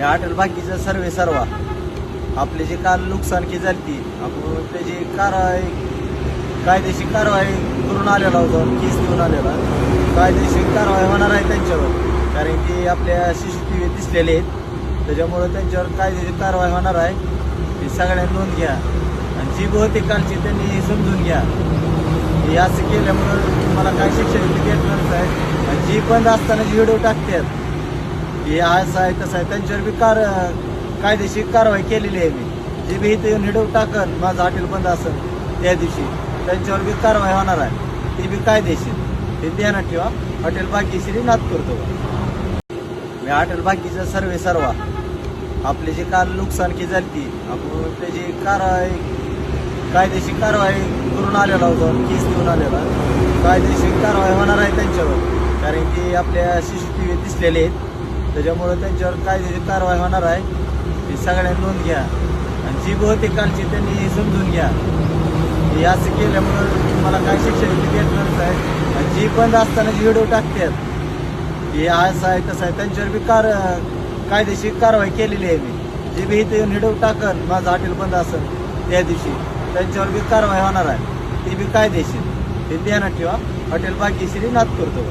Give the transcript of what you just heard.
मी hotel बाकीचं सर्वे सर्वा. आपली जी काल नुकसानकी झाली आपण त्याची कारवाई कायदेशीर कारवाई करून आलेला होतो केस देऊन आलेला कायदेशीर कारवाई होणार आहे त्यांच्यावर. कारण की आपल्या सी सी टी व्ही दिसलेले आहेत. त्याच्यामुळं त्यांच्यावर कायदेशीर कारवाई होणार आहे. हे सगळ्यांनी नोंद घ्या. आणि जी बहुतेक कालची त्यांनी समजून घ्या. हे असं केल्यामुळं तुम्हाला काय शिक्षण भेटणार आहे आणि जी बंद असताना जी व्हिडिओ टाकतात हे असं आहे तसं आहे. त्यांच्यावर बी कार कायदेशीर कारवाई केलेली आहे मी. जे बी इथे येऊन हिडव टाकन माझं हॉटेल बंद असेल त्या दिवशी त्यांच्यावर बी कारवाई होणार आहे. ती बी कायदेशीर. ते ध्यानात ठेवा. हॉटेल बाकीशी नाद करतो. मी हॉटेल बाकीचं सर्वे सर्वा. आपली जी काल नुकसानकी झाली ती आपण त्याची कारवाई कायदेशीर कारवाई करून आलेला होतो केस देऊन आलेला कायदेशीर कारवाई होणार आहे त्यांच्यावर. कारण की आपल्या सी सी टी व्ही दिसलेले आहेत. त्याच्यामुळं त्यांच्यावर कायदेशीर कारवाई होणार आहे ती सगळ्यांनी नोंद घ्या. आणि जी बहुतेक कालची त्यांनी समजून घ्या. हे असं केल्यामुळं तुम्हाला काय शिक्षण भेटणार आहे आणि जी बंद असताना जी व्हिडिओ टाकतात हे असं आहे तसं आहे. त्यांच्यावर बी कार कायदेशीर कारवाई केलेली आहे मी. जे बी इथे येऊन हिडव टाकन माझं हॉटेल बंद असेल त्या दिवशी त्यांच्यावर बी कारवाई होणार आहे. ती बी कायदेशीर. हे ध्यानात ठेवा. हॉटेल बाकीशिरी नाथ करतो